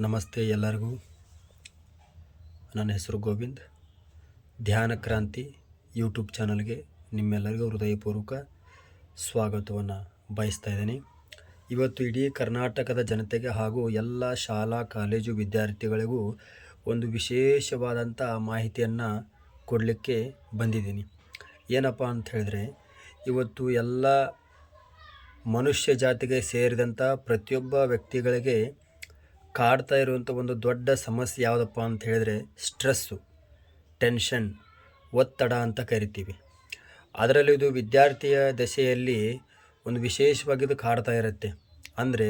ನಮಸ್ತೆ ಎಲ್ಲರಿಗೂ. ನನ್ನ ಹೆಸರು ಗೋವಿಂದ್. ಧ್ಯಾನ ಕ್ರಾಂತಿ ಯೂಟ್ಯೂಬ್ ಚಾನಲ್ಗೆ ನಿಮ್ಮೆಲ್ಲರಿಗೂ ಹೃದಯಪೂರ್ವಕ ಸ್ವಾಗತವನ್ನು ಬಯಸ್ತಾ ಇದ್ದೀನಿ. ಇವತ್ತು ಇಡೀ ಕರ್ನಾಟಕದ ಜನತೆಗೆ ಹಾಗೂ ಎಲ್ಲ ಶಾಲಾ, ಕಾಲೇಜು ವಿದ್ಯಾರ್ಥಿಗಳಿಗೂ ಒಂದು ವಿಶೇಷವಾದಂಥ ಮಾಹಿತಿಯನ್ನು ಕೊಡಲಿಕ್ಕೆ ಬಂದಿದ್ದೀನಿ. ಏನಪ್ಪ ಅಂತ ಹೇಳಿದ್ರೆ, ಇವತ್ತು ಎಲ್ಲ ಮನುಷ್ಯ ಜಾತಿಗೆ ಸೇರಿದಂಥ ಪ್ರತಿಯೊಬ್ಬ ವ್ಯಕ್ತಿಗಳಿಗೆ ಕಾಡ್ತಾ ಇರುವಂಥ ಒಂದು ದೊಡ್ಡ ಸಮಸ್ಯೆ ಯಾವುದಪ್ಪ ಅಂತ ಹೇಳಿದ್ರೆ ಸ್ಟ್ರೆಸ್ಸು, ಟೆನ್ಷನ್, ಒತ್ತಡ ಅಂತ ಕರಿತೀವಿ. ಅದರಲ್ಲೂ ಇದು ವಿದ್ಯಾರ್ಥಿಯ ದಶೆಯಲ್ಲಿ ಒಂದು ವಿಶೇಷವಾಗಿ ಇದು ಕಾಡ್ತಾ ಇರುತ್ತೆ. ಅಂದರೆ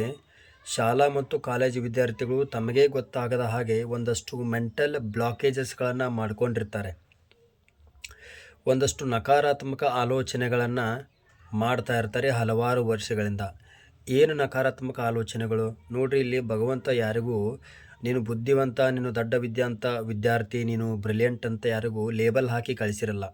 ಶಾಲಾ ಮತ್ತು ಕಾಲೇಜು ವಿದ್ಯಾರ್ಥಿಗಳು ತಮಗೇ ಗೊತ್ತಾಗದ ಹಾಗೆ ಒಂದಷ್ಟು ಮೆಂಟಲ್ ಬ್ಲಾಕೇಜಸ್ಗಳನ್ನು ಮಾಡ್ಕೊಂಡಿರ್ತಾರೆ. ಒಂದಷ್ಟು ನಕಾರಾತ್ಮಕ ಆಲೋಚನೆಗಳನ್ನು ಮಾಡ್ತಾ ಇರ್ತಾರೆ ಹಲವಾರು ವರ್ಷಗಳಿಂದ. ಏನು ನಕಾರಾತ್ಮಕ ಆಲೋಚನೆಗಳು? ನೋಡ್ರಿ, ಇಲ್ಲಿ ಭಗವಂತ ಯಾರಿಗೂ, ನೀನು ಬುದ್ಧಿವಂತ, ನೀನು ದೊಡ್ಡ ವಿದ್ಯಾಂತ ವಿದ್ಯಾರ್ಥಿ, ನೀನು ಬ್ರಿಲಿಯಂಟ್ ಅಂತ ಯಾರಿಗೂ ಲೇಬಲ್ ಹಾಕಿ ಕಳಿಸಿರಲ್ಲ.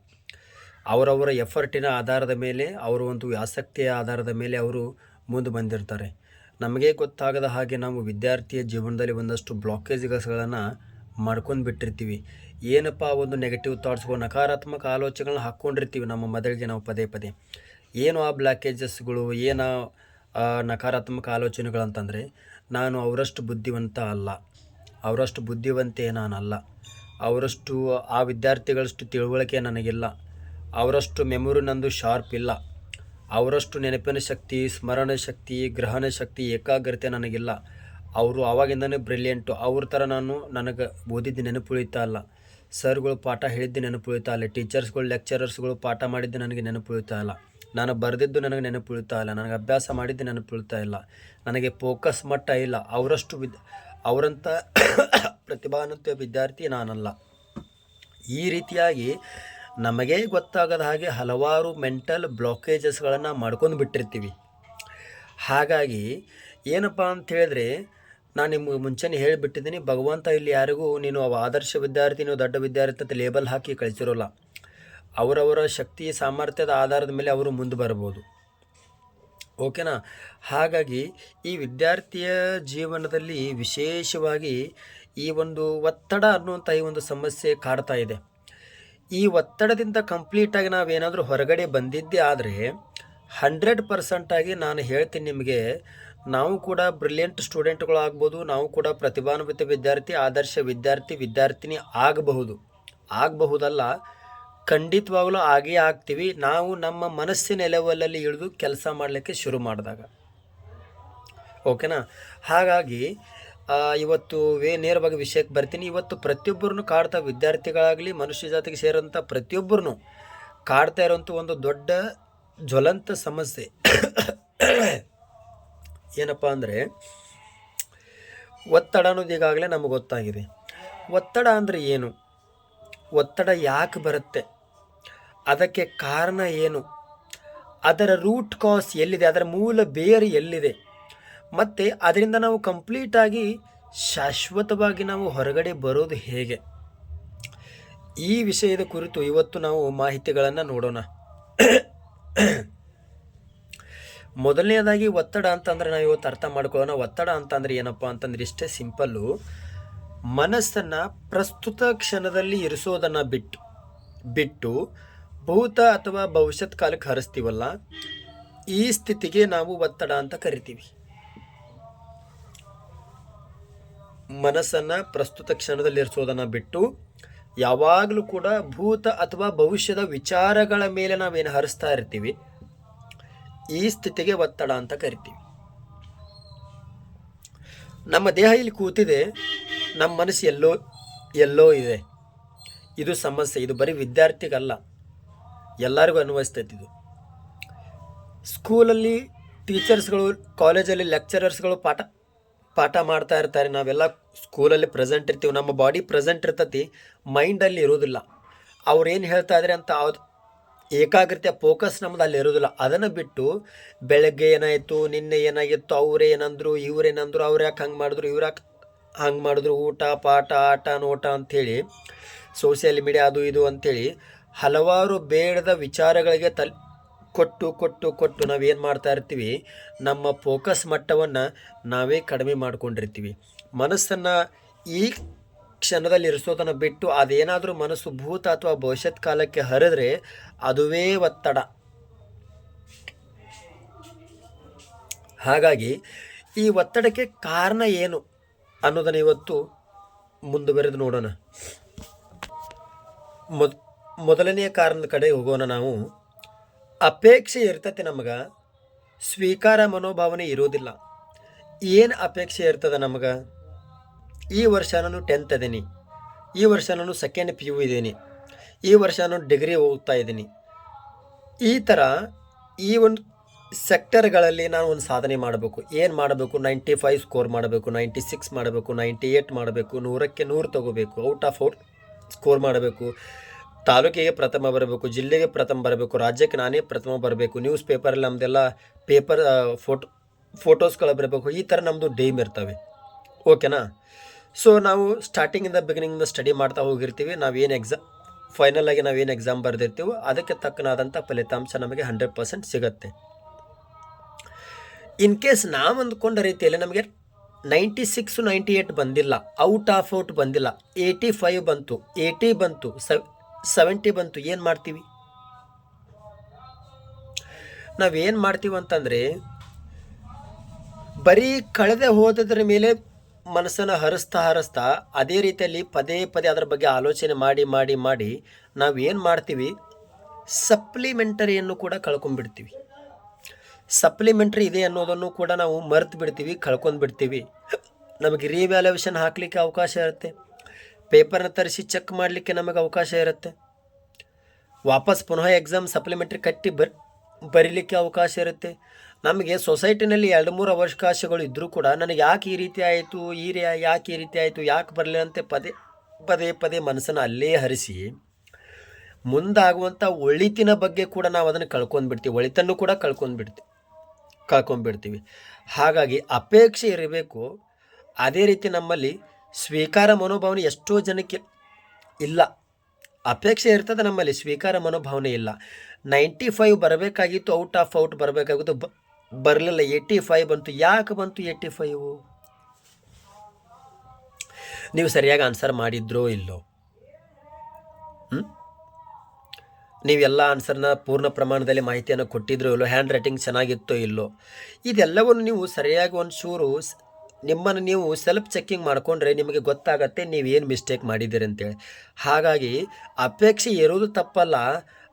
ಅವರವರ ಎಫರ್ಟಿನ ಆಧಾರದ ಮೇಲೆ, ಅವರ ಒಂದು ಆಸಕ್ತಿಯ ಆಧಾರದ ಮೇಲೆ ಅವರು ಮುಂದೆ ಬಂದಿರ್ತಾರೆ. ನಮಗೆ ಗೊತ್ತಾಗದ ಹಾಗೆ ನಾವು ವಿದ್ಯಾರ್ಥಿಯ ಜೀವನದಲ್ಲಿ ಒಂದಷ್ಟು ಬ್ಲಾಕೇಜ್ಗಳನ್ನು ಮಾಡ್ಕೊಂಡು ಬಿಟ್ಟಿರ್ತೀವಿ. ಏನಪ್ಪ, ಒಂದು ನೆಗೆಟಿವ್ ಥಾಟ್ಸ್ಗಳು ನಕಾರಾತ್ಮಕ ಆಲೋಚನೆಗಳನ್ನ ಹಾಕ್ಕೊಂಡಿರ್ತೀವಿ ನಮ್ಮ ಮೊದಲಿಗೆ ನಾವು ಪದೇ ಪದೇ. ಏನು ಆ ಬ್ಲಾಕೇಜಸ್ಗಳು ಏನು ನಕಾರಾತ್ಮಕ ಆಲೋಚನೆಗಳಂತಂದರೆ, ನಾನು ಅವರಷ್ಟು ಬುದ್ಧಿವಂತ ಅಲ್ಲ. ಅವರಷ್ಟು ಬುದ್ಧಿವಂತೆ ನಾನಲ್ಲ ಅವರಷ್ಟು ಆ ವಿದ್ಯಾರ್ಥಿಗಳಷ್ಟು ತಿಳುವಳಿಕೆ ನನಗಿಲ್ಲ. ಅವರಷ್ಟು ಮೆಮೊರಿ ನಂದು ಶಾರ್ಪ್ ಇಲ್ಲ. ಅವರಷ್ಟು ನೆನಪಿನ ಶಕ್ತಿ, ಸ್ಮರಣ ಶಕ್ತಿ, ಗ್ರಹಣ ಶಕ್ತಿ, ಏಕಾಗ್ರತೆ ನನಗಿಲ್ಲ. ಅವರು ಆವಾಗಿಂದನೇ ಬ್ರಿಲಿಯಂಟು. ಅವ್ರ ಥರ ನಾನು ನನಗೆ ಓದಿದ್ದು ನೆನಪು ಉಳಿತಾ ಇಲ್ಲ. ಸರ್ಗಳು ಪಾಠ ಹೇಳಿದ್ದು ನೆನಪು ಉಳಿತಾ ಇಲ್ಲ. ಟೀಚರ್ಸ್ಗಳು, ಲೆಕ್ಚರರ್ಸ್ಗಳು ಪಾಠ ಮಾಡಿದ್ದು ನನಗೆ ನೆನಪು ಉಳಿತಾ ಇಲ್ಲ. ನಾನು ಬರೆದಿದ್ದು ನನಗೆ ನೆನಪು ಉಳಿತಾ ಇಲ್ಲ. ನನಗೆ ಅಭ್ಯಾಸ ಮಾಡಿದ್ದು ನೆನಪು ಉಳಿತಾ ಇಲ್ಲ. ನನಗೆ ಫೋಕಸ್ ಮಟ್ಟ ಇಲ್ಲ. ಅವರಷ್ಟು ವಿದ್ ಅವರಂಥ ಪ್ರತಿಭಾನ್ವಿತ ವಿದ್ಯಾರ್ಥಿ ನಾನಲ್ಲ. ಈ ರೀತಿಯಾಗಿ ನಮಗೇ ಗೊತ್ತಾಗದ ಹಾಗೆ ಹಲವಾರು ಮೆಂಟಲ್ ಬ್ಲಾಕೇಜಸ್ಗಳನ್ನು ಮಾಡ್ಕೊಂಡು ಬಿಟ್ಟಿರ್ತೀವಿ. ಹಾಗಾಗಿ ಏನಪ್ಪ ಅಂತ ಹೇಳಿದ್ರೆ, ನಾನು ನಿಮ್ಗೆ ಮುಂಚೆನೇ ಹೇಳಿಬಿಟ್ಟಿದ್ದೀನಿ, ಭಗವಂತ ಇಲ್ಲಿ ಯಾರಿಗೂ ನೀನು ಆದರ್ಶ ವಿದ್ಯಾರ್ಥಿ ನೀವು ದೊಡ್ಡ ವಿದ್ಯಾರ್ಥಿ ಅಂತ ಲೇಬಲ್ ಹಾಕಿ ಕಳಿಸಿರೋಲ್ಲ. ಅವರವರ ಶಕ್ತಿ, ಸಾಮರ್ಥ್ಯದ ಆಧಾರದ ಮೇಲೆ ಅವರು ಮುಂದೆ ಬರ್ಬೋದು. ಓಕೆನಾ? ಹಾಗಾಗಿ ಈ ವಿದ್ಯಾರ್ಥಿಯ ಜೀವನದಲ್ಲಿ ವಿಶೇಷವಾಗಿ ಈ ಒಂದು ಒತ್ತಡ ಅನ್ನುವಂಥ ಈ ಒಂದು ಸಮಸ್ಯೆ ಕಾಡ್ತಾ ಇದೆ. ಈ ಒತ್ತಡದಿಂದ ಕಂಪ್ಲೀಟಾಗಿ ನಾವೇನಾದರೂ ಹೊರಗಡೆ ಬಂದಿದ್ದೆ ಆದರೆ ಹಂಡ್ರೆಡ್ ಪರ್ಸೆಂಟಾಗಿ ನಾನು ಹೇಳ್ತೀನಿ ನಿಮಗೆ, ನಾವು ಕೂಡ ಬ್ರಿಲಿಯಂಟ್ ಸ್ಟೂಡೆಂಟ್ಗಳಾಗ್ಬೋದು ನಾವು ಕೂಡ ಪ್ರತಿಭಾನ್ವಿತ ವಿದ್ಯಾರ್ಥಿ, ಆದರ್ಶ ವಿದ್ಯಾರ್ಥಿ, ವಿದ್ಯಾರ್ಥಿನಿ ಆಗಬಹುದು. ಆಗಬಹುದಲ್ಲ ಖಂಡಿತವಾಗಲೂ ಆಗೇ ಆಗ್ತೀವಿ. ನಾವು ನಮ್ಮ ಮನಸ್ಸಿನ ಲೆವೆಲಲ್ಲಿ ಇಳಿದು ಕೆಲಸ ಮಾಡಲಿಕ್ಕೆ ಶುರು ಮಾಡಿದಾಗ. ಓಕೆನಾ? ಹಾಗಾಗಿ ಇವತ್ತು ವೇ ನೇರವಾಗಿ ವಿಷಯಕ್ಕೆ ಬರ್ತೀನಿ. ಇವತ್ತು ಪ್ರತಿಯೊಬ್ಬರನ್ನು ಕಾಡ್ತಾ ವಿದ್ಯಾರ್ಥಿಗಳಾಗಲಿ, ಮನುಷ್ಯ ಜಾತಿಗೆ ಸೇರೋಂಥ ಪ್ರತಿಯೊಬ್ಬರನ್ನು ಕಾಡ್ತಾ ಇರೋಂಥ ಒಂದು ದೊಡ್ಡ ಜ್ವಲಂತ ಸಮಸ್ಯೆ. ಏನಪ್ಪ ಅಂದರೆ, ಒತ್ತಡ ಅನ್ನೋದು ಈಗಾಗಲೇ ನಮಗೆ ಗೊತ್ತಾಗಿದೆ. ಒತ್ತಡ ಅಂದರೆ ಏನು? ಒತ್ತಡ ಯಾಕೆ ಬರುತ್ತೆ? ಅದಕ್ಕೆ ಕಾರಣ ಏನು? ಅದರ ರೂಟ್ ಕಾಸ್ ಎಲ್ಲಿದೆ? ಅದರ ಮೂಲ ಬೇರು ಎಲ್ಲಿದೆ? ಮತ್ತು ಅದರಿಂದ ನಾವು ಕಂಪ್ಲೀಟಾಗಿ ಶಾಶ್ವತವಾಗಿ ನಾವು ಹೊರಗಡೆ ಬರೋದು ಹೇಗೆ? ಈ ವಿಷಯದ ಕುರಿತು ಇವತ್ತು ನಾವು ಮಾಹಿತಿಗಳನ್ನು ನೋಡೋಣ. ಮೊದಲನೇದಾಗಿ ಒತ್ತಡ ಅಂತಂದ್ರೆ ನಾವು ಇವತ್ತು ಅರ್ಥ ಮಾಡ್ಕೊಳ್ಳೋಣ. ಒತ್ತಡ ಅಂತಂದರೆ ಏನಪ್ಪ ಅಂತಂದ್ರೆ ಇಷ್ಟೇ ಸಿಂಪಲ್ಲು ಮನಸ್ಸನ್ನು ಪ್ರಸ್ತುತ ಕ್ಷಣದಲ್ಲಿ ಇರಿಸೋದನ್ನು ಬಿಟ್ಟು ಬಿಟ್ಟು ಭೂತ ಅಥವಾ ಭವಿಷ್ಯತ್ ಕಾಲಕ್ಕೆ ಹರಿಸ್ತೀವಲ್ಲ, ಈ ಸ್ಥಿತಿಗೆ ನಾವು ಒತ್ತಡ ಅಂತ ಕರಿತೀವಿ. ಮನಸ್ಸನ್ನು ಪ್ರಸ್ತುತ ಕ್ಷಣದಲ್ಲಿ ಇರಿಸೋದನ್ನು ಬಿಟ್ಟು, ಯಾವಾಗಲೂ ಕೂಡ ಭೂತ ಅಥವಾ ಭವಿಷ್ಯದ ವಿಚಾರಗಳ ಮೇಲೆ ನಾವೇನು ಹರಿಸ್ತಾ ಇರ್ತೀವಿ, ಈ ಸ್ಥಿತಿಗೆ ಒತ್ತಡ ಅಂತ ಕರಿತೀವಿ. ನಮ್ಮ ದೇಹ ಇಲ್ಲಿ ಕೂತಿದೆ, ನಮ್ಮ ಮನಸ್ಸು ಎಲ್ಲೋ ಎಲ್ಲೋ ಇದೆ. ಇದು ಸಮಸ್ಯೆ, ಇದು ಬರೀ ವಿದ್ಯಾರ್ಥಿಗಲ್ಲ. ಎಲ್ಲರಿಗೂ ಅನ್ವಯಿಸ್ತೈತಿ ಇದು ಸ್ಕೂಲಲ್ಲಿ ಟೀಚರ್ಸ್ಗಳು, ಕಾಲೇಜಲ್ಲಿ ಲೆಕ್ಚರರ್ಸ್ಗಳು ಪಾಠ ಪಾಠ ಮಾಡ್ತಾ ಇರ್ತಾರೆ. ನಾವೆಲ್ಲ ಸ್ಕೂಲಲ್ಲಿ ಪ್ರೆಸೆಂಟ್ ಇರ್ತೀವಿ. ನಮ್ಮ ಬಾಡಿ ಪ್ರೆಸೆಂಟ್ ಇರ್ತತಿ. ಮೈಂಡಲ್ಲಿ ಇರೋದಿಲ್ಲ ಅವ್ರು ಏನು ಹೇಳ್ತಾ ಇದ್ದಾರೆ ಅಂತ ಅದು ಏಕಾಗ್ರತೆ, ಫೋಕಸ್ ನಮ್ದು ಅಲ್ಲಿ ಇರೋದಿಲ್ಲ ಅದನ್ನು ಬಿಟ್ಟು ಬೆಳಗ್ಗೆ ಏನಾಯಿತು, ನಿನ್ನೆ ಏನಾಗಿತ್ತು, ಅವ್ರು ಏನಂದ್ರು, ಇವ್ರು ಏನಂದ್ರು, ಅವ್ರು ಯಾಕೆ ಹಂಗೆ ಮಾಡಿದ್ರು, ಇವ್ರು ಯಾಕೆ ಹಂಗೆ ಮಾಡಿದ್ರು, ಊಟ, ಪಾಠ, ಆಟ, ನೋಟ ಅಂಥೇಳಿ ಸೋಷಿಯಲ್ ಮೀಡಿಯಾ ಅದು ಇದು ಅಂಥೇಳಿ ಹಲವಾರು ಬೇಡದ ವಿಚಾರಗಳಿಗೆ ತಲ್, ಕೊಟ್ಟು ಕೊಟ್ಟು ಕೊಟ್ಟು ನಾವೇನು ಮಾಡ್ತಾ ಇರ್ತೀವಿ, ನಮ್ಮ ಫೋಕಸ್ ಮಟ್ಟವನ್ನು ನಾವೇ ಕಡಿಮೆ ಮಾಡ್ಕೊಂಡಿರ್ತೀವಿ. ಮನಸ್ಸನ್ನು ಈ ಕ್ಷಣದಲ್ಲಿ ಇರಿಸೋದನ್ನು ಬಿಟ್ಟು ಅದೇನಾದರೂ ಮನಸ್ಸು ಭೂತ ಅಥವಾ ಭವಿಷ್ಯತ್ ಕಾಲಕ್ಕೆ ಹರಿದ್ರೆ ಅದುವೇ ಒತ್ತಡ. ಹಾಗಾಗಿ ಈ ಒತ್ತಡಕ್ಕೆ ಕಾರಣ ಏನು ಅನ್ನೋದನ್ನು ಇವತ್ತು ಮುಂದುವರೆದು ನೋಡೋಣ. ಮೊದ್ ಮೊದಲನೆಯ ಕಾರಣದ ಕಡೆ ಹೋಗೋಣ ನಾವು. ಅಪೇಕ್ಷೆ ಇರ್ತತಿ ನಮಗೆ, ಸ್ವೀಕಾರ ಮನೋಭಾವನೆ ಇರೋದಿಲ್ಲ. ಏನು ಅಪೇಕ್ಷೆ ಇರ್ತದೆ ನಮಗೆ? ಈ ವರ್ಷ ನಾನು ಟೆಂತ್ ಇದ್ದೀನಿ ಈ ವರ್ಷ ನಾನು ಸೆಕೆಂಡ್ ಪಿ ಯು ಇದ್ದೀನಿ ಈ ವರ್ಷ ನಾನು ಡಿಗ್ರಿ ಓದ್ತಾ ಇದ್ದೀನಿ ಈ ಥರ ಈ ಒಂದು ಸೆಕ್ಟರ್ಗಳಲ್ಲಿ ನಾನು ಒಂದು ಸಾಧನೆ ಮಾಡಬೇಕು. ಏನು ಮಾಡಬೇಕು? ನೈಂಟಿ ಫೈವ್ ಸ್ಕೋರ್ ಮಾಡಬೇಕು ನೈಂಟಿ ಸಿಕ್ಸ್ ಮಾಡಬೇಕು ನೈಂಟಿ ಏಯ್ಟ್ ಮಾಡಬೇಕು, ನೂರಕ್ಕೆ ನೂರು ತಗೋಬೇಕು ಔಟ್ ಆಫ್ ಔಟ್ ಸ್ಕೋರ್ ಮಾಡಬೇಕು. ತಾಲೂಕಿಗೆ ಪ್ರಥಮ ಬರಬೇಕು, ಜಿಲ್ಲೆಗೆ ಪ್ರಥಮ ಬರಬೇಕು, ರಾಜ್ಯಕ್ಕೆ ನಾನೇ ಪ್ರಥಮ ಬರಬೇಕು ನ್ಯೂಸ್ ಪೇಪರಲ್ಲಿ ನಮ್ಮದೆಲ್ಲ ಪೇಪರ್ ಫೋಟೋ ಫೋಟೋಸ್ಗಳು ಬರಬೇಕು, ಈ ಥರ ನಮ್ಮದು ಡೇಮ್ ಇರ್ತವೆ. ಓಕೆನಾ ಸೊ ನಾವು ಸ್ಟಾರ್ಟಿಂಗಿಂದ ಬಿಗಿನಿಂಗಿಂದ ಸ್ಟಡಿ ಮಾಡ್ತಾ ಹೋಗಿರ್ತೀವಿ ನಾವೇನು ಎಕ್ಸಾಮ್ ಫೈನಲ್ ಆಗಿ ನಾವೇನು ಎಕ್ಸಾಮ್ ಬರೆದಿರ್ತೀವೋ, ಅದಕ್ಕೆ ತಕ್ಕನಾದಂಥ ಫಲಿತಾಂಶ ನಮಗೆ ಹಂಡ್ರೆಡ್ ಪರ್ಸೆಂಟ್ ಸಿಗುತ್ತೆ. ಇನ್ ಕೇಸ್ ನಾವು ಅಂದ್ಕೊಂಡ ರೀತಿಯಲ್ಲಿ ನಮಗೆ ನೈಂಟಿ ಸಿಕ್ಸು ನೈಂಟಿ ಏಯ್ಟ್ ಬಂದಿಲ್ಲ ಔಟ್ ಆಫ್ ಔಟ್ ಬಂದಿಲ್ಲ ಏಯ್ಟಿ ಫೈವ್ ಬಂತು ಏಯ್ಟಿ ಬಂತು ಸೆವೆಂಟಿ ಬಂತು, ಏನು ಮಾಡ್ತೀವಿ? ನಾವೇನು ಮಾಡ್ತೀವಿ ಅಂತಂದರೆ, ಬರೀ ಕಳೆದೇ ಹೋದದ್ರ ಮೇಲೆ ಮನಸ್ಸನ್ನು ಹರಿಸ್ತಾ ಹರಿಸ್ತಾ ಅದೇ ರೀತಿಯಲ್ಲಿ ಪದೇ ಪದೇ ಅದರ ಬಗ್ಗೆ ಆಲೋಚನೆ ಮಾಡಿ ಮಾಡಿ ಮಾಡಿ ನಾವೇನು ಮಾಡ್ತೀವಿ? ಸಪ್ಲಿಮೆಂಟರಿಯನ್ನು ಕೂಡ ಕಳ್ಕೊಂಡ್ಬಿಡ್ತೀವಿ. ಸಪ್ಲಿಮೆಂಟ್ರಿ ಇದೆ ಅನ್ನೋದನ್ನು ಕೂಡ ನಾವು ಮರೆತು ಬಿಡ್ತೀವಿ ಕಳ್ಕೊಂಡ್ಬಿಡ್ತೀವಿ. ನಮಗೆ ರಿವ್ಯಾಲ್ಯೂಯೇಷನ್ ಹಾಕಲಿಕ್ಕೆ ಅವಕಾಶ ಇರುತ್ತೆ. ಪೇಪರ್ನ ತರಿಸಿ ಚೆಕ್ ಮಾಡಲಿಕ್ಕೆ ನಮಗೆ ಅವಕಾಶ ಇರುತ್ತೆ. ವಾಪಸ್ ಪುನಃ ಎಕ್ಸಾಮ್ ಸಪ್ಲಿಮೆಂಟ್ರಿ ಕಟ್ಟಿ ಬರ್, ಬರೀಲಿಕ್ಕೆ ಅವಕಾಶ ಇರುತ್ತೆ. ನಮಗೆ ಸೊಸೈಟಿನಲ್ಲಿ ಎರಡು ಮೂರು ಅವಕಾಶಗಳು ಇದ್ದರೂ ಕೂಡ ನನಗೆ ಯಾಕೆ ಈ ರೀತಿ ಆಯಿತು, ಈ ರೀ, ಯಾಕೆ ಈ ರೀತಿ ಆಯಿತು, ಯಾಕೆ ಬರಲಿಲ್ಲ ಅಂತ ಪದೇ ಪದೇ ಪದೇ ಮನಸ್ಸನ್ನು ಅಲ್ಲೇ ಹರಿಸಿ ಮುಂದಾಗುವಂಥ ಒಳಿತಿನ ಬಗ್ಗೆ ಕೂಡ ನಾವು ಅದನ್ನು ಕಳ್ಕೊಂಡ್ಬಿಡ್ತೀವಿ ಒಳಿತನ್ನು ಕೂಡ ಕಳ್ಕೊಂಡ್ಬಿಡ್ತೀವಿ ಕಳ್ಕೊಂಡ್ಬಿಡ್ತೀವಿ ಹಾಗಾಗಿ ಅಪೇಕ್ಷೆ ಇರಬೇಕು. ಅದೇ ರೀತಿ ನಮ್ಮಲ್ಲಿ ಸ್ವೀಕಾರ ಮನೋಭಾವನೆ ಎಷ್ಟೋ ಜನಕ್ಕೆ ಇಲ್ಲ. ಅಪೇಕ್ಷೆ ಇರ್ತದೆ ನಮ್ಮಲ್ಲಿ, ಸ್ವೀಕಾರ ಮನೋಭಾವನೆ ಇಲ್ಲ. ನೈಂಟಿ ಫೈವ್ ಬರಬೇಕಾಗಿತ್ತು, ಔಟ್ ಆಫ್ ಔಟ್ ಬರಬೇಕಾಗಿತ್ತು ಬರಲಿಲ್ಲ. ಏಯ್ಟಿ ಫೈವ್ ಬಂತು, ಯಾಕೆ ಬಂತು ಏಯ್ಟಿ ಫೈವು? ನೀವು ಸರಿಯಾಗಿ ಆನ್ಸರ್ ಮಾಡಿದ್ರೋ ಇಲ್ಲೋ? ಹ್ಞೂ ನೀವೆಲ್ಲ ಆನ್ಸರ್ನ ಪೂರ್ಣ ಪ್ರಮಾಣದಲ್ಲಿ ಮಾಹಿತಿಯನ್ನು ಕೊಟ್ಟಿದ್ರೋ ಇಲ್ಲೋ? ಹ್ಯಾಂಡ್ ರೈಟಿಂಗ್ ಚೆನ್ನಾಗಿತ್ತೋ ಇಲ್ಲೋ? ಇದೆಲ್ಲವನ್ನು ನೀವು ಸರಿಯಾಗಿ ಒಂದು ಚೂರು ನಿಮ್ಮನ್ನು ನೀವು ಸೆಲ್ಫ್ ಚೆಕ್ಕಿಂಗ್ ಮಾಡಿಕೊಂಡ್ರೆ ನಿಮಗೆ ಗೊತ್ತಾಗತ್ತೆ ನೀವೇನು ಮಿಸ್ಟೇಕ್ ಮಾಡಿದ್ದೀರಿ ಅಂತೇಳಿ. ಹಾಗಾಗಿ ಅಪೇಕ್ಷೆ ಇರೋದು ತಪ್ಪಲ್ಲ,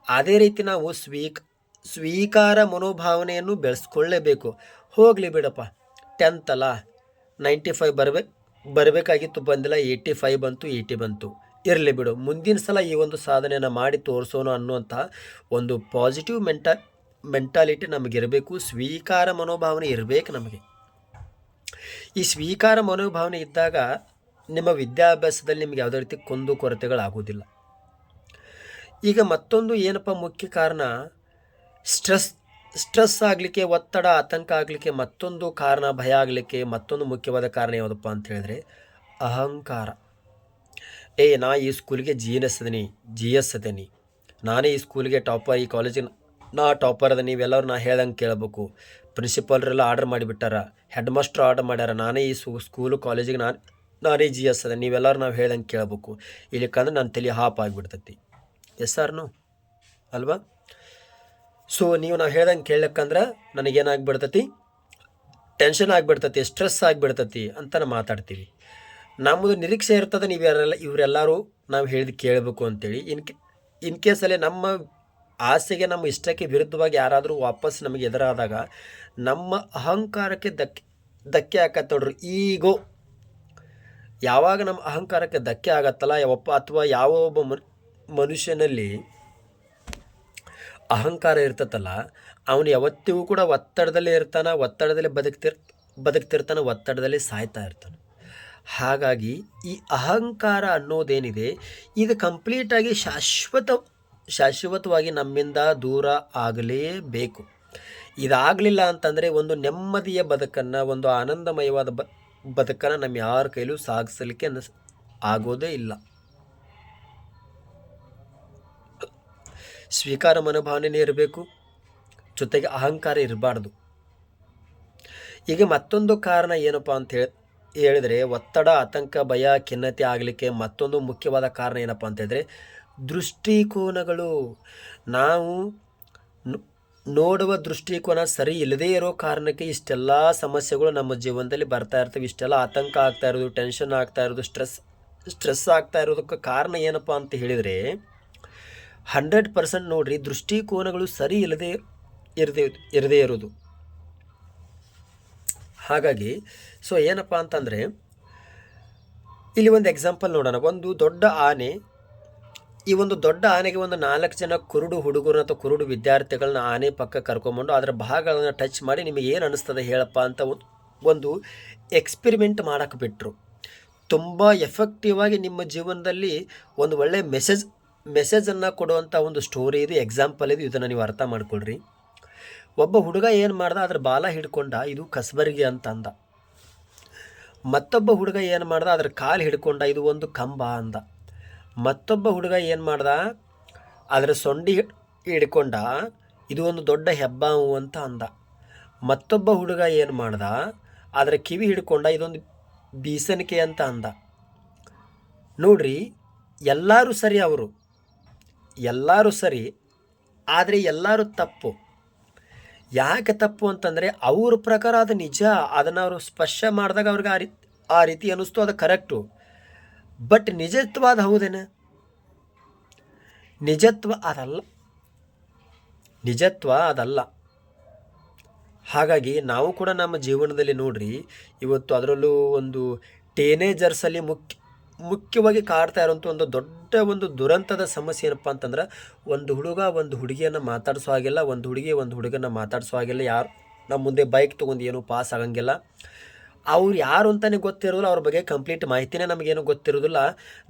ಅದೇ ರೀತಿ ನಾವು ಸ್ವೀಕ್, ಸ್ವೀಕಾರ ಮನೋಭಾವನೆಯನ್ನು ಬೆಳೆಸ್ಕೊಳ್ಳೇಬೇಕು. ಹೋಗಲಿ ಬಿಡಪ್ಪ ಟೆಂತ್ ಅಲ್ಲ ನೈಂಟಿ ಫೈವ್ ಬರಬೇಕು ಬರಬೇಕಾಗಿತ್ತು ಬಂದಿಲ್ಲ ಏಯ್ಟಿ ಫೈವ್ ಬಂತು ಏಯ್ಟಿ ಬಂತು. ಇರಲಿ ಬಿಡು, ಮುಂದಿನ ಸಲ ಈ ಒಂದು ಸಾಧನೆಯನ್ನು ಮಾಡಿ ತೋರಿಸೋಣ ಅನ್ನುವಂಥ ಒಂದು ಪಾಸಿಟಿವ್ ಮೆಂಟ ಮೆಂಟಾಲಿಟಿ ನಮಗಿರಬೇಕು, ಸ್ವೀಕಾರ ಮನೋಭಾವನೆ ಇರಬೇಕು ನಮಗೆ. ಈ ಸ್ವೀಕಾರ ಮನೋಭಾವನೆ ಇದ್ದಾಗ ನಿಮ್ಮ ವಿದ್ಯಾಭ್ಯಾಸದಲ್ಲಿ ನಿಮಗೆ ಯಾವುದೇ ರೀತಿ ಕುಂದು ಕೊರತೆಗಳಾಗೋದಿಲ್ಲ ಈಗ ಮತ್ತೊಂದು ಏನಪ್ಪ ಮುಖ್ಯ ಕಾರಣ? ಸ್ಟ್ರೆಸ್ ಸ್ಟ್ರೆಸ್ ಆಗಲಿಕ್ಕೆ, ಒತ್ತಡ, ಆತಂಕ ಆಗಲಿಕ್ಕೆ ಮತ್ತೊಂದು ಕಾರಣ, ಭಯ ಆಗಲಿಕ್ಕೆ ಮತ್ತೊಂದು ಮುಖ್ಯವಾದ ಕಾರಣ ಯಾವುದಪ್ಪ ಅಂತ ಹೇಳಿದ್ರೆ ಅಹಂಕಾರ. ಏ, ನಾ ಈ ಸ್ಕೂಲಿಗೆ ಜಿ ಎನ್ ಎಸ್ ಅದೀನಿ ಜಿ ಎಸ್ ಅದೀನಿ ನಾನೇ ಈ ಸ್ಕೂಲಿಗೆ ಟಾಪರ್, ಈ ಕಾಲೇಜಿನ, ನಾ ಟಾಪರ್ ಅದ ನೀವೆಲ್ಲರೂ ನಾ ಹೇಳ್ದಂಗೆ ಕೇಳಬೇಕು. ಪ್ರಿನ್ಸಿಪಾಲ್ರೆಲ್ಲ ಆರ್ಡರ್ ಮಾಡಿಬಿಟ್ಟಾರ. ಹೆಡ್ ಮಾಸ್ಟ್ರ್ ಆರ್ಡರ್ ಮಾಡ್ಯಾರ. ನಾನೇ ಈ ಸ್ಕೂಲು, ಕಾಲೇಜಿಗೆ ನಾನು, ನಾನೇ ಜಿ ಎಸ್ ಅದ. ನೀವೆಲ್ಲರೂ ನಾವು ಹೇಳ್ದಂಗೆ ಕೇಳಬೇಕು. ಇಲ್ಲಿಕಂದ್ರೆ ನನ್ನ ತಲೆ ಹಾಪ್ ಆಗಿಬಿಡ್ತೈತಿ. ಎಸ್ ಸರ್ನು ಅಲ್ವಾ? ಸೊ, ನೀವು ನಾವು ಹೇಳ್ದಂಗೆ ಕೇಳಕ್ಕಂದ್ರೆ ನನಗೇನಾಗ್ಬಿಡ್ತೈತಿ? ಟೆನ್ಷನ್ ಆಗಿಬಿಡ್ತೈತಿ, ಸ್ಟ್ರೆಸ್ ಆಗಿಬಿಡ್ತತಿ ಅಂತ ನಾವು ಮಾತಾಡ್ತೀವಿ. ನಮ್ಮದು ನಿರೀಕ್ಷೆ ಇರ್ತದೆ ನೀವೆಲ್ಲ ಇವರೆಲ್ಲರೂ ನಾವು ಹೇಳಿದ ಕೇಳಬೇಕು ಅಂತೇಳಿ. ಇನ್ ಇನ್ ಕೇಸಲ್ಲಿ ನಮ್ಮ ಆಸೆಗೆ ನಮ್ಮ ಇಷ್ಟಕ್ಕೆ ವಿರುದ್ಧವಾಗಿ ಯಾರಾದರೂ ವಾಪಸ್ ನಮಗೆ ಎದುರಾದಾಗ ನಮ್ಮ ಅಹಂಕಾರಕ್ಕೆ ಧಕ್ಕೆ ಧಕ್ಕೆ ಹಾಕತ್ತೋಡ್ರಿ ಈಗೋ, ಯಾವಾಗ ನಮ್ಮ ಅಹಂಕಾರಕ್ಕೆ ಧಕ್ಕೆ ಆಗತ್ತಲ್ಲ, ಯಾವಪ್ಪ, ಅಥವಾ ಯಾವ ಒಬ್ಬ ಮನ್, ಮನುಷ್ಯನಲ್ಲಿ ಅಹಂಕಾರ ಇರ್ತತಲ್ಲ ಅವನು ಯಾವತ್ತಿಗೂ ಕೂಡ ಒತ್ತಡದಲ್ಲೇ ಇರ್ತಾನೆ, ಒತ್ತಡದಲ್ಲಿ ಬದುಕ್ತಿರ್, ಬದುಕ್ತಿರ್ತಾನೆ, ಒತ್ತಡದಲ್ಲಿ ಸಾಯ್ತಾ ಇರ್ತಾನೆ. ಹಾಗಾಗಿ ಈ ಅಹಂಕಾರ ಅನ್ನೋದೇನಿದೆ, ಇದು ಕಂಪ್ಲೀಟಾಗಿ ಶಾಶ್ವತ ಶಾಶ್ವತವಾಗಿ ನಮ್ಮಿಂದ ದೂರ ಆಗಲೇಬೇಕು. ಇದಾಗಲಿಲ್ಲ ಅಂತಂದರೆ ಒಂದು ನೆಮ್ಮದಿಯ ಬದುಕನ್ನು, ಒಂದು ಆನಂದಮಯವಾದ ಬ, ಬದುಕನ್ನು ನಮ್ಮ ಯಾರ ಕೈಲೂ ಸಾಗಿಸಲಿಕ್ಕೆ ಅನಿಸ್ ಆಗೋದೇ ಇಲ್ಲ. ಸ್ವೀಕಾರ ಮನೋಭಾವನೆಯೇ ಇರಬೇಕು, ಜೊತೆಗೆ ಅಹಂಕಾರ ಇರಬಾರ್ದು. ಈಗ ಮತ್ತೊಂದು ಕಾರಣ ಏನಪ್ಪ ಅಂತ ಹೇಳಿ, ಹೇಳಿದರೆ ಒತ್ತಡ, ಆತಂಕ, ಭಯ, ಖಿನ್ನತೆ ಆಗಲಿಕ್ಕೆ ಮತ್ತೊಂದು ಮುಖ್ಯವಾದ ಕಾರಣ ಏನಪ್ಪ ಅಂತ ಹೇಳಿದ್ರೆ ದೃಷ್ಟಿಕೋನಗಳು. ನಾವು ನೋಡುವ ದೃಷ್ಟಿಕೋನ ಸರಿ ಇಲ್ಲದೇ ಇರೋ ಕಾರಣಕ್ಕೆ ಇಷ್ಟೆಲ್ಲ ಸಮಸ್ಯೆಗಳು ನಮ್ಮ ಜೀವನದಲ್ಲಿ ಬರ್ತಾ ಇರ್ತವೆ. ಇಷ್ಟೆಲ್ಲ ಆತಂಕ ಆಗ್ತಾ ಇರೋದು ಟೆನ್ಷನ್ ಆಗ್ತಾ ಇರೋದು ಸ್ಟ್ರೆಸ್ ಸ್ಟ್ರೆಸ್ ಆಗ್ತಾ ಇರೋದಕ್ಕೆ ಕಾರಣ ಏನಪ್ಪ ಅಂತ ಹೇಳಿದರೆ ಹಂಡ್ರೆಡ್ ಪರ್ಸೆಂಟ್ ನೋಡ್ರಿ ದೃಷ್ಟಿಕೋನಗಳು ಸರಿ ಇಲ್ಲದೆ ಇರದೇ ಇರದೇ ಇರೋದು. ಹಾಗಾಗಿ ಸೊ ಏನಪ್ಪ ಅಂತಂದರೆ, ಇಲ್ಲಿ ಒಂದು ಎಕ್ಸಾಂಪಲ್ ನೋಡೋಣ. ಒಂದು ದೊಡ್ಡ ಆನೆ ಈ ಒಂದು ದೊಡ್ಡ ಆನೆಗೆ ಒಂದು ನಾಲ್ಕು ಜನ ಕುರುಡು ಹುಡುಗರು ಅಥವಾ ಕುರುಡು ವಿದ್ಯಾರ್ಥಿಗಳನ್ನ ಆನೆ ಪಕ್ಕ ಕರ್ಕೊಂಬಂಡು ಅದರ ಭಾಗಗಳನ್ನು ಟಚ್ ಮಾಡಿ ನಿಮಗೆ ಏನು ಅನಿಸ್ತದೆ ಹೇಳಪ್ಪ ಅಂತ ಒಂದ್- ಎಕ್ಸ್ಪೆರಿಮೆಂಟ್ ಮಾಡೋಕೆ ಬಿಟ್ಟರು ತುಂಬ ಎಫೆಕ್ಟಿವ್ ಆಗಿ ನಿಮ್ಮ ಜೀವನದಲ್ಲಿ ಒಂದು ಒಳ್ಳೆಯ ಮೆಸೇಜ್ ಮೆಸೇಜನ್ನು ಕೊಡುವಂಥ ಒಂದು ಸ್ಟೋರಿ ಇದು ಎಕ್ಸಾಂಪಲ್ ಇದು, ಇದನ್ನು ನೀವು ಅರ್ಥ ಮಾಡ್ಕೊಳ್ರಿ. ಒಬ್ಬ ಹುಡುಗ ಏನು ಮಾಡ್ದ, ಅದ್ರ ಬಾಲ ಹಿಡ್ಕೊಂಡ, ಇದು ಕಸಬರಿಗೆ ಅಂತ ಅಂದ ಮತ್ತೊಬ್ಬ ಹುಡುಗ ಏನು ಮಾಡ್ದ, ಅದ್ರ ಕಾಲು ಹಿಡ್ಕೊಂಡ, ಇದು ಒಂದು ಕಂಬ ಅಂದ. ಮತ್ತೊಬ್ಬ ಹುಡುಗ ಏನು ಮಾಡ್ದ? ಅದರ ಸೊಂಡಿ ಹಿಡ್- ಹಿಡ್ಕೊಂಡ, ಇದು ಒಂದು ದೊಡ್ಡ ಹೆಬ್ಬಾವು ಅಂತ ಅಂದ. ಮತ್ತೊಬ್ಬ ಹುಡುಗ ಏನು ಮಾಡ್ದ? ಅದರ ಕಿವಿ ಹಿಡ್ಕೊಂಡ ಇದೊಂದು ಬೀಸಣಿಕೆ ಅಂತ ಅಂದ. ನೋಡ್ರಿ, ಎಲ್ಲರೂ ಸರಿ ಅವರು. ಎಲ್ಲರೂ ಸರಿ, ಆದರೆ ಎಲ್ಲರೂ ತಪ್ಪು. ಯಾಕೆ ತಪ್ಪು ಅಂತಂದರೆ, ಅವ್ರ ಪ್ರಕಾರ ಅದು ನಿಜ. ಅದನ್ನು ಅವರು ಸ್ಪರ್ಶ ಮಾಡಿದಾಗ ಅವ್ರಿಗೆ ಆ ರೀತಿ ಆ ರೀತಿ ಅನ್ನಿಸ್ತು. ಅದು ಕರೆಕ್ಟು. ಬಟ್ ನಿಜತ್ವ ಅದು ಹೌದೇನು? ನಿಜತ್ವ ಅದಲ್ಲ. ನಿಜತ್ವ ಅದಲ್ಲ. ಹಾಗಾಗಿ ನಾವು ಕೂಡ ನಮ್ಮ ಜೀವನದಲ್ಲಿ ನೋಡ್ರಿ, ಇವತ್ತು ಅದರಲ್ಲೂ ಒಂದು ಟೇನೇಜರ್ಸಲ್ಲಿ ಮುಖ್ಯ, ಮುಖ್ಯವಾಗಿ ಕಾಡ್ತಾ ಇರೋಂಥ ಒಂದು ದೊಡ್ಡ ಒಂದು ದುರಂತದ ಸಮಸ್ಯೆ ಏನಪ್ಪ ಅಂತಂದ್ರೆ, ಒಂದು ಹುಡುಗ ಒಂದು ಹುಡುಗಿಯನ್ನು ಮಾತಾಡಿಸೋ ಹಾಗಿಲ್ಲ, ಒಂದು ಹುಡುಗಿ ಒಂದು ಹುಡುಗನ ಮಾತಾಡಿಸೋ ಹಾಗಿಲ್ಲ, ಯಾರು ನಮ್ಮ ಮುಂದೆ ಬೈಕ್ ತೊಗೊಂಡು ಏನೂ ಪಾಸ್ ಆಗಂಗಿಲ್ಲ. ಅವ್ರು ಯಾರು ಅಂತಲೇ ಗೊತ್ತಿರೋದಿಲ್ಲ, ಅವ್ರ ಬಗ್ಗೆ ಕಂಪ್ಲೀಟ್ ಮಾಹಿತಿನೇ ನಮಗೇನು ಗೊತ್ತಿರೋದಿಲ್ಲ.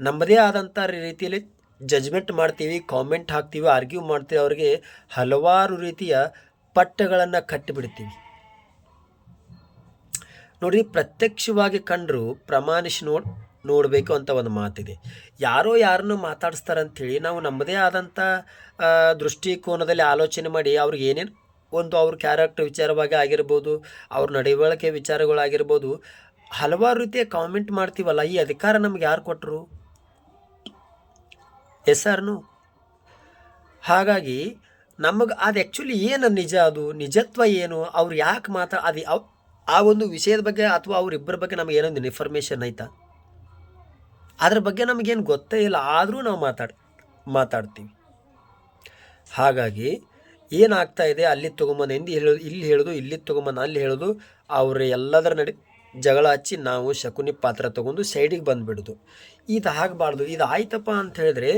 ನಮ್ಮದೇ ಆದಂಥ ರೀತಿಯಲ್ಲಿ ಜಜ್ಮೆಂಟ್ ಮಾಡ್ತೀವಿ ಕಾಮೆಂಟ್ ಹಾಕ್ತೀವಿ ಆರ್ಗ್ಯೂ ಮಾಡ್ತೀವಿ, ಅವ್ರಿಗೆ ಹಲವಾರು ರೀತಿಯ ಪಟ್ಟಗಳನ್ನು ಕಟ್ಟಿಬಿಡ್ತೀವಿ. ನೋಡಿ ಪ್ರತ್ಯಕ್ಷವಾಗಿ ಕಂಡ್ರು ಪ್ರಮಾಣಿಸಿ ನೋಡ್, ನೋಡಬೇಕು ಅಂತ ಒಂದು ಮಾತಿದೆ. ಯಾರೋ ಯಾರನ್ನು ಮಾತಾಡಿಸ್ತಾರಂಥೇಳಿ ನಾವು ನಮ್ಮದೇ ಆದಂಥ ದೃಷ್ಟಿಕೋನದಲ್ಲಿ ಆಲೋಚನೆ ಮಾಡಿ ಅವ್ರಿಗೆ ಏನೇನು ಒಂದು ಅವ್ರ ಕ್ಯಾರೆಕ್ಟರ್ ವಿಚಾರವಾಗಿ ಆಗಿರ್ಬೋದು, ಅವ್ರ ನಡವಳಿಕೆ ವಿಚಾರಗಳಾಗಿರ್ಬೋದು, ಹಲವಾರು ರೀತಿಯ ಕಾಮೆಂಟ್ ಮಾಡ್ತೀವಲ್ಲ, ಈ ಅಧಿಕಾರ ನಮ್ಗೆ ಯಾರು ಕೊಟ್ಟರು ಎಸ್ ಆರ್ನು ಹಾಗಾಗಿ ನಮಗೆ ಅದು ಆ್ಯಕ್ಚುಲಿ ಏನು ನಿಜ ಅದು, ನಿಜತ್ವ ಏನು, ಅವ್ರು ಯಾಕೆ ಮಾತ್ರ ಅದು ಆ ಒಂದು ವಿಷಯದ ಬಗ್ಗೆ ಅಥವಾ ಅವರಿಬ್ಬರ ಬಗ್ಗೆ ನಮಗೆ ಏನೊಂದು ಇನ್ಫಾರ್ಮೇಷನ್ ಐತಾ ಅದ್ರ ಬಗ್ಗೆ ನಮಗೇನು ಗೊತ್ತೇ ಇಲ್ಲ, ಆದರೂ ನಾವು ಮಾತಾಡ್, ಮಾತಾಡ್ತೀವಿ. ಹಾಗಾಗಿ ಏನಾಗ್ತಾ ಇದೆ, ಅಲ್ಲಿ ತೊಗೊಂಬಂದು, ಎಂದು ಹೇಳೋದು ಇಲ್ಲಿ ಹೇಳೋದು, ಇಲ್ಲಿ ತೊಗೊಂಬಂದು, ಅಲ್ಲಿ ಹೇಳೋದು, ಅವ್ರ ಎಲ್ಲದರ ನಡೆ, ಜಗಳ ಹಚ್ಚಿ ನಾವು ಶಕುನಿ ಪಾತ್ರ ತೊಗೊಂಡು ಸೈಡಿಗೆ ಬಂದುಬಿಡೋದು. ಇದು ಆಗಬಾರ್ದು. ಇದು ಆಯ್ತಪ್ಪ ಅಂತ ಹೇಳಿದ್ರೆ,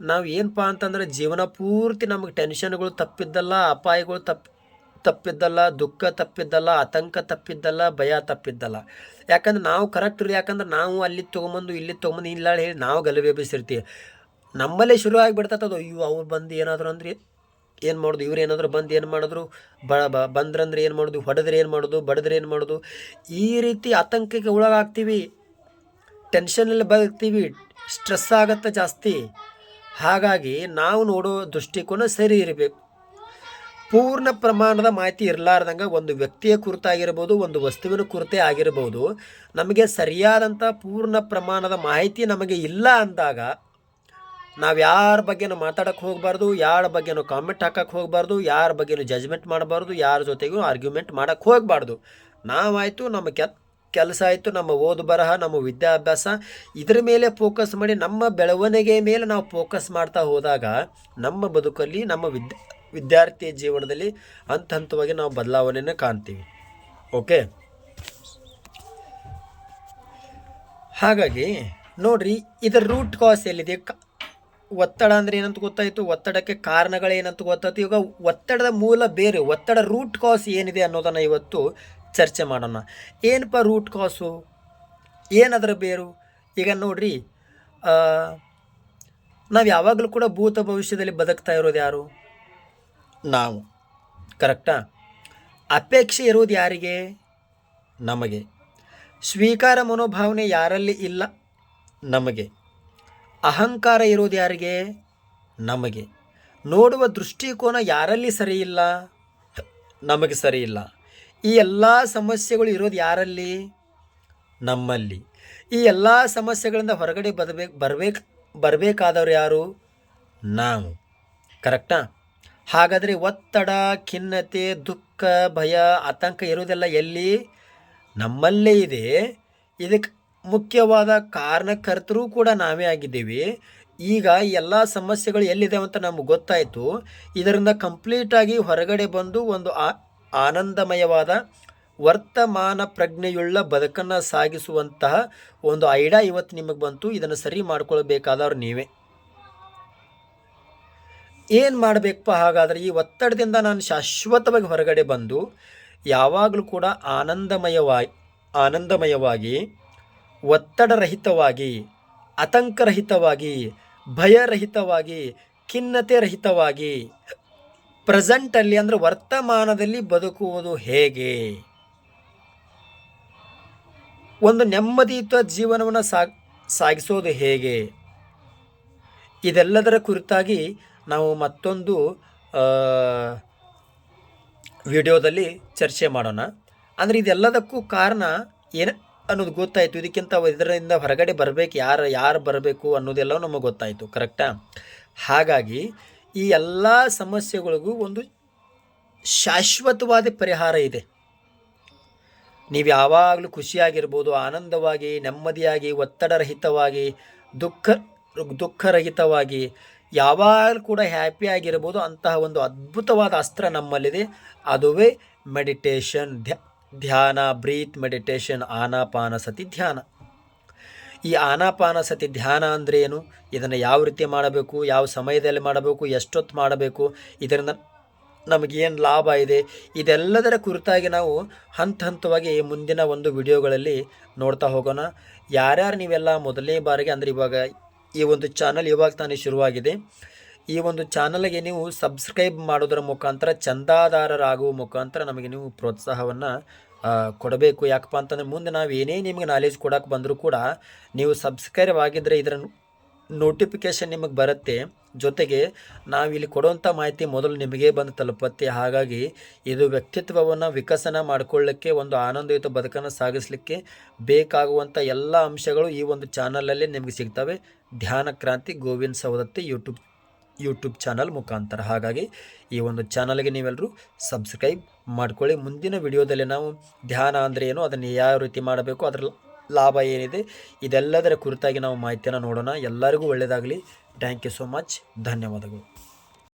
ನಾವು ಏನಪ್ಪ ಅಂತಂದ್ರೆ ಜೀವನ ಪೂರ್ತಿ ನಮಗೆ ಟೆನ್ಷನ್ಗಳು ತಪ್ಪಿದ್ದಲ್ಲ, ಅಪಾಯಗಳು ತಪ್ಪು ತಪ್ಪಿದ್ದಲ್ಲ, ದುಃಖ ತಪ್ಪಿದ್ದಲ್ಲ, ಆತಂಕ ತಪ್ಪಿದ್ದಲ್ಲ, ಭಯ ತಪ್ಪಿದ್ದಲ್ಲ. ಯಾಕಂದ್ರೆ ನಾವು ಕರೆಕ್ಟ್ ಇರಿ ಯಾಕಂದ್ರೆ ನಾವು ಅಲ್ಲಿ ತೊಗೊಂಬಂದು, ಇಲ್ಲಿ ತೊಗೊಂಬಂದು, ಇಲ್ಲ ಹೇಳಿ ನಾವು ಗಲಭೆ ಬೀಸಿರ್ತೀವಿ. ನಮ್ಮಲ್ಲೇ ಶುರು ಆಗಿಬಿಡ್ತದೆ ಅದು. ಅಯ್ಯೋ, ಅವ್ರು ಬಂದು ಏನಾದರೂ ಅಂದ್ರೆ? ಏನು ಮಾಡೋದು? ಇವ್ರು ಏನಾದರೂ ಬಂದು ಏನು ಮಾಡಿದ್ರು? ಬ ಬಂದ್ರಂದ್ರೆ ಏನು ಮಾಡೋದು? ಹೊಡೆದ್ರೆ ಏನು ಮಾಡೋದು? ಬಡಿದ್ರೆ ಏನು ಮಾಡೋದು? ಈ ರೀತಿ ಆತಂಕಕ್ಕೆ ಒಳಗಾಗ್ತೀವಿ. ಟೆನ್ಷನಲ್ಲಿ ಬದುಕ್ತೀವಿ. ಸ್ಟ್ರೆಸ್ ಆಗತ್ತೆ ಜಾಸ್ತಿ. ಹಾಗಾಗಿ ನಾವು ನೋಡೋ ದೃಷ್ಟಿಕೋನ ಸರಿ ಇರಬೇಕು. ಪೂರ್ಣ ಪ್ರಮಾಣದ ಮಾಹಿತಿ ಇರಲಾರ್ದಂಗೆ ಒಂದು ವ್ಯಕ್ತಿಯ ಕುರಿತಾಗಿರ್ಬೋದು, ಒಂದು ವಸ್ತುವಿನ ಕುರಿತೇ ಆಗಿರ್ಬೋದು. ನಮಗೆ ಸರಿಯಾದಂಥ ಪೂರ್ಣ ಪ್ರಮಾಣದ ಮಾಹಿತಿ ನಮಗೆ ಇಲ್ಲ ಅಂದಾಗ ನಾವು ಯಾರ ಬಗ್ಗೆನೂ ಮಾತಾಡೋಕೆ ಹೋಗಬಾರ್ದು, ಯಾರ ಬಗ್ಗೆನೂ ಕಾಮೆಂಟ್ ಹಾಕಕ್ಕೆ ಹೋಗಬಾರ್ದು, ಯಾರ ಬಗ್ಗೆನೂ ಜಜ್ಮೆಂಟ್ ಮಾಡಬಾರ್ದು, ಯಾರ ಜೊತೆಗೂ ಆರ್ಗ್ಯುಮೆಂಟ್ ಮಾಡಕ್ಕೆ ಹೋಗಬಾರ್ದು. ನಾವಾಯಿತು ನಮ್ಮ ಕೆತ್ತ ಕೆಲಸ ಆಯಿತು, ನಮ್ಮ ಓದು ಬರಹ, ನಮ್ಮ ವಿದ್ಯಾಭ್ಯಾಸ, ಇದರ ಮೇಲೆ ಫೋಕಸ್ ಮಾಡಿ ನಮ್ಮ ಬೆಳವಣಿಗೆ ಮೇಲೆ ನಾವು ಫೋಕಸ್ ಮಾಡ್ತಾ ಹೋದಾಗ ನಮ್ಮ ಬದುಕಲ್ಲಿ, ನಮ್ಮ ವಿದ್ಯಾ ವಿದ್ಯಾರ್ಥಿ ಜೀವನದಲ್ಲಿ ಹಂತ ಹಂತವಾಗಿ ನಾವು ಬದಲಾವಣೆಯನ್ನು ಕಾಣ್ತೀವಿ. ಓಕೆ ಹಾಗಾಗಿ ನೋಡ್ರಿ, ಇದರ ರೂಟ್ ಕಾಸ್ ಎಲ್ಲಿದೆ? ಒತ್ತಡ ಅಂದರೆ ಏನಂತ ಗೊತ್ತಾಯಿತು? ಒತ್ತಡಕ್ಕೆ ಕಾರಣಗಳೇನಂತ ಗೊತ್ತಾಯ್ತು? ಇವಾಗ ಒತ್ತಡದ ಮೂಲ ಬೇರೆ, ಒತ್ತಡ ರೂಟ್ ಕಾಸ್ ಏನಿದೆ ಅನ್ನೋದನ್ನು ಇವತ್ತು ಚರ್ಚೆ ಮಾಡೋಣ. ಏನಪ್ಪ ರೂಟ್ ಕಾಸು ಏನದರ ಬೇರು? ಈಗ ನೋಡ್ರಿ ನಾವು ಯಾವಾಗಲೂ ಕೂಡ ಭೂತ ಭವಿಷ್ಯದಲ್ಲಿ ಬದುಕ್ತಾ ಇರೋದು ಯಾರು? ನಾವು. ಕರೆಕ್ಟಾ ಅಪೇಕ್ಷೆ ಇರೋದು ಯಾರಿಗೆ? ನಮಗೆ. ಸ್ವೀಕಾರ ಮನೋಭಾವನೆ ಯಾರಲ್ಲಿ ಇಲ್ಲ? ನಮಗೆ. ಅಹಂಕಾರ ಇರೋದು ಯಾರಿಗೆ? ನಮಗೆ. ನೋಡುವ ದೃಷ್ಟಿಕೋನ ಯಾರಲ್ಲಿ ಸರಿ ಇಲ್ಲ ನಮಗೆ ಸರಿ ಇಲ್ಲ ಈ ಎಲ್ಲ ಸಮಸ್ಯೆಗಳು ಇರೋದು ಯಾರಲ್ಲಿ? ನಮ್ಮಲ್ಲಿ. ಈ ಎಲ್ಲ ಸಮಸ್ಯೆಗಳಿಂದ ಹೊರಗಡೆ ಬರಬೇಕು ಬರಬೇಕು, ಬರಬೇಕಾದವ್ರು ಯಾರು? ನಾವು. ಕರೆಕ್ಟಾ? ಹಾಗಾದರೆ ಒತ್ತಡ, ಖಿನ್ನತೆ, ದುಃಖ, ಭಯ, ಆತಂಕ ಇರೋದೆಲ್ಲ ಎಲ್ಲಿ? ನಮ್ಮಲ್ಲೇ ಇದೆ. ಇದಕ್ಕೆ ಮುಖ್ಯವಾದ ಕಾರಣಕರ್ತರು ಕೂಡ ನಾವೇ ಆಗಿದ್ದೀವಿ. ಈಗ ಎಲ್ಲ ಸಮಸ್ಯೆಗಳು ಎಲ್ಲಿದೆ ಅಂತ ನಮಗೆ ಗೊತ್ತಾಯಿತು. ಇದರಿಂದ ಕಂಪ್ಲೀಟಾಗಿ ಹೊರಗಡೆ ಬಂದು ಒಂದು ಆನಂದಮಯವಾದ ವರ್ತಮಾನ ಪ್ರಜ್ಞೆಯುಳ್ಳ ಬದುಕನ್ನು ಸಾಗಿಸುವಂತಹ ಒಂದು ಐಡಿಯಾ ಇವತ್ತು ನಿಮಗೆ ಬಂತು. ಇದನ್ನು ಸರಿ ಮಾಡ್ಕೊಳ್ಬೇಕಾದವ್ರು ನೀವೇ. ಏನು ಮಾಡಬೇಕಪ್ಪ ಹಾಗಾದರೆ ಈ ಒತ್ತಡದಿಂದ ನಾನು ಶಾಶ್ವತವಾಗಿ ಹೊರಗಡೆ ಬಂದು ಯಾವಾಗಲೂ ಕೂಡ ಆನಂದಮಯವಾಗಿ ಆನಂದಮಯವಾಗಿ ಒತ್ತಡರಹಿತವಾಗಿ, ಆತಂಕರಹಿತವಾಗಿ, ಭಯರಹಿತವಾಗಿ ಖಿನ್ನತೆ ರಹಿತವಾಗಿ ಪ್ರೆಸೆಂಟಲ್ಲಿ ಅಂದರೆ ವರ್ತಮಾನದಲ್ಲಿ ಬದುಕುವುದು ಹೇಗೆ? ಒಂದು ನೆಮ್ಮದಿಯುತ ಜೀವನವನ್ನು ಸಾಗ್ ಸಾಗಿಸೋದು ಹೇಗೆ? ಇದೆಲ್ಲದರ ಕುರಿತಾಗಿ ನಾವು ಮತ್ತೊಂದು ವಿಡಿಯೋದಲ್ಲಿ ಚರ್ಚೆ ಮಾಡೋಣ. ಅಂದರೆ ಇದೆಲ್ಲದಕ್ಕೂ ಕಾರಣ ಏನು ಅನ್ನೋದು ಗೊತ್ತಾಯಿತು. ಇದಕ್ಕಿಂತ ಇದರಿಂದ ಹೊರಗಡೆ ಬರಬೇಕು, ಯಾರು ಯಾರು ಬರಬೇಕು ಅನ್ನೋದೆಲ್ಲ ನಮಗೆ ಗೊತ್ತಾಯಿತು. ಕರೆಕ್ಟಾ ಹಾಗಾಗಿ ಈ ಎಲ್ಲ ಸಮಸ್ಯೆಗಳಿಗೂ ಒಂದು ಶಾಶ್ವತವಾದ ಪರಿಹಾರ ಇದೆ. ನೀವು ಯಾವಾಗಲೂ ಖುಷಿಯಾಗಿರ್ಬೋದು, ಆನಂದವಾಗಿ, ನೆಮ್ಮದಿಯಾಗಿ, ಒತ್ತಡರಹಿತವಾಗಿ, ದುಃಖ, ದುಃಖರಹಿತವಾಗಿ, ಯಾವಾಗಲೂ ಕೂಡ ಹ್ಯಾಪಿಯಾಗಿರ್ಬೋದು ಅಂತಹ ಒಂದು ಅದ್ಭುತವಾದ ಅಸ್ತ್ರ ನಮ್ಮಲ್ಲಿದೆ. ಅದುವೇ ಮೆಡಿಟೇಷನ್ ಧ್ಯ ಧ್ಯಾನ, ಬ್ರೀತ್, ಮೆಡಿಟೇಷನ್ ಆನಾಪಾನಸತಿ ಧ್ಯಾನ. ಈ ಆನಾಪಾನ ಸತಿ ಧ್ಯಾನ ಅಂದರೆ ಏನು? ಇದನ್ನು ಯಾವ ರೀತಿ ಮಾಡಬೇಕು? ಯಾವ ಸಮಯದಲ್ಲಿ ಮಾಡಬೇಕು? ಎಷ್ಟೊತ್ತು ಮಾಡಬೇಕು? ಇದರಿಂದ ನಮಗೇನು ಲಾಭ ಇದೆ? ಇದೆಲ್ಲದರ ಕುರಿತಾಗಿ ನಾವು ಹಂತ ಹಂತವಾಗಿ ಮುಂದಿನ ಒಂದು ವಿಡಿಯೋಗಳಲ್ಲಿ ನೋಡ್ತಾ ಹೋಗೋಣ. ಯಾರ್ಯಾರು ನೀವೆಲ್ಲ ಮೊದಲನೇ ಬಾರಿಗೆ ಅಂದರೆ ಇವಾಗ ಈ ಒಂದು ಚಾನಲ್ ಇವಾಗ ತಾನೇ ಶುರುವಾಗಿದೆ. ಈ ಒಂದು ಚಾನಲ್ಗೆ ನೀವು ಸಬ್ಸ್ಕ್ರೈಬ್ ಮಾಡೋದರ ಮುಖಾಂತರ ಚಂದಾದಾರರಾಗುವ ಮುಖಾಂತರ ನಮಗೆ ನೀವು ಪ್ರೋತ್ಸಾಹವನ್ನು ಕೊಡಬೇಕು. ಯಾಕಪ್ಪ ಅಂತಂದರೆ ಮುಂದೆ ನಾವು ಏನೇ ನಿಮಗೆ ನಾಲೆಜ್ ಕೊಡೋಕೆ ಬಂದರೂ ಕೂಡ ನೀವು ಸಬ್ಸ್ಕ್ರೈಬ್ ಆಗಿದ್ದರೆ ಇದರ ನೋಟಿಫಿಕೇಷನ್ ನಿಮಗೆ ಬರುತ್ತೆ. ಜೊತೆಗೆ ನಾವು ಇಲ್ಲಿ ಕೊಡುವಂಥ ಮಾಹಿತಿ ಮೊದಲು ನಿಮಗೆ ಬಂದು ತಲುಪತ್ತೆ. ಹಾಗಾಗಿ ಇದು ವ್ಯಕ್ತಿತ್ವವನ್ನು ವಿಕಸನ ಮಾಡಿಕೊಳ್ಳಕ್ಕೆ, ಒಂದು ಆನಂದಯುತ ಬದುಕನ್ನು ಸಾಗಿಸಲಿಕ್ಕೆ ಬೇಕಾಗುವಂಥ ಎಲ್ಲ ಅಂಶಗಳು ಈ ಒಂದು ಚಾನಲಲ್ಲಿ ನಿಮಗೆ ಸಿಗ್ತವೆ. ಧ್ಯಾನ ಕ್ರಾಂತಿ Govinda Savadatti YouTube YouTube channel ಮುಖಾಂತರ. ಹಾಗಾಗಿ ಈ ಒಂದು ಚಾನಲ್ಗೆ ನೀವೆಲ್ಲರೂ ಸಬ್ಸ್ಕ್ರೈಬ್ ಮಾಡ್ಕೊಳ್ಳಿ. ಮುಂದಿನ ವಿಡಿಯೋದಲ್ಲಿ ನಾವು ಧ್ಯಾನ ಅಂದರೆ ಏನು, ಅದನ್ನು ಯಾವ ರೀತಿ ಮಾಡಬೇಕು, ಅದರ ಲಾಭ ಏನಿದೆ, ಇದೆಲ್ಲದರ ಕುರಿತಾಗಿ ನಾವು ಮಾಹಿತಿಯನ್ನು ನೋಡೋಣ. ಎಲ್ಲರಿಗೂ ಒಳ್ಳೆಯದಾಗಲಿ. ಥ್ಯಾಂಕ್ ಯು ಸೋ ಮಚ್ ಧನ್ಯವಾದಗಳು.